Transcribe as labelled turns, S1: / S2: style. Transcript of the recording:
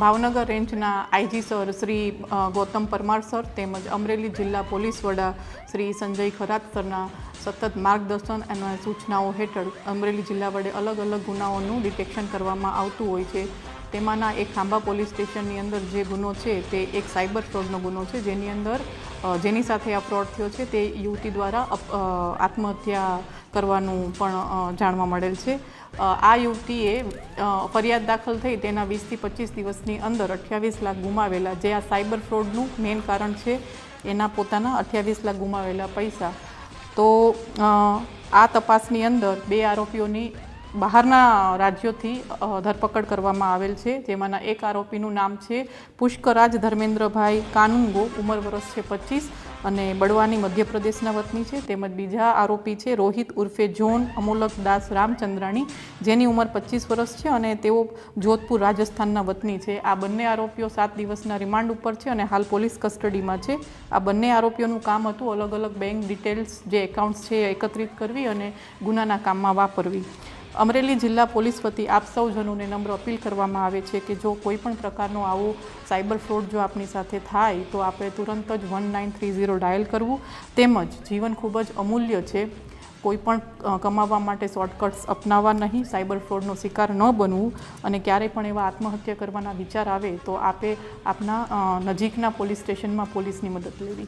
S1: ભાવનગર રેન્જના IG sir Shri Gautam Parmar sir તેમજ અમરેલી જિલ્લા પોલીસ વડા શ્રી સંજય ખરાત સરના સતત માર્ગદર્શન અને સૂચનાઓ હેઠળ અમરેલી જિલ્લા વડે અલગ અલગ ગુનાઓનું ડિટેક્શન કરવામાં આવતું હોય છે. તેમાંના એક ખાંભા પોલીસ સ્ટેશનની અંદર જે ગુનો છે તે એક સાયબર ફ્રોડનો ગુનો છે. જેની અંદર જેની સાથે આ ફ્રોડ થયો છે તે યુવતી દ્વારા આત્મહત્યા કરવાનું પણ જાણવા મળેલ છે. આ યુવતીએ ફરિયાદ દાખલ થઈ તેના વીસથી પચીસ દિવસની અંદર અઠ્યાવીસ લાખ ગુમાવેલા જે આ સાયબર ફ્રોડનું મેઇન કારણ છે, એના પોતાના અઠ્યાવીસ લાખ ગુમાવેલા પૈસા. તો આ તપાસની અંદર બે આરોપીઓની બહારના રાજ્યોથી ધરપકડ કરવામાં આવેલ છે. જેમાંના એક આરોપીનું નામ છે પુષ્કરાજ ધર્મેન્દ્રભાઈ કાનુંગો, ઉંમર વર્ષ છે પચીસ અને બળવાની મધ્યપ્રદેશના વતની છે. તેમજ બીજા આરોપી છે રોહિત ઉર્ફે જોન અમોલક દાસ રામચંદ્રાણી, જેની ઉંમર પચીસ વર્ષ છે અને તેઓ જોધપુર રાજસ્થાનના વતની છે. આ બંને આરોપીઓ સાત દિવસના રિમાન્ડ ઉપર છે અને હાલ પોલીસ કસ્ટડીમાં છે. આ બંને આરોપીઓનું કામ હતું અલગ અલગ બેંક ડિટેલ્સ જે એકાઉન્ટ્સ છે એકત્રિત કરવી અને ગુનાના કામમાં વાપરવી. અમરેલી જિલ્લા પોલીસ વતી આપ સૌજનોને નમ્ર અપીલ કરવામાં આવે છે કે જો કોઈ પણ પ્રકારનો આવો સાયબર ફ્રોડ જો આપની સાથે થાય, તો આપણે તુરંત જ one nine three zero dial કરવું. તેમજ જીવન ખૂબ જ અમૂલ્ય છે. કોઈ પણ કમાવા માટે શોર્ટકટ્સ અપનાવવા નહીં, સાયબર ફ્રોડનો શિકાર ન બનવું. અને ક્યારેય પણ એવા આત્મહત્યા કરવાના વિચાર આવે, તો આપે આપના નજીકના પોલીસ સ્ટેશનમાં પોલીસની મદદ લેવી.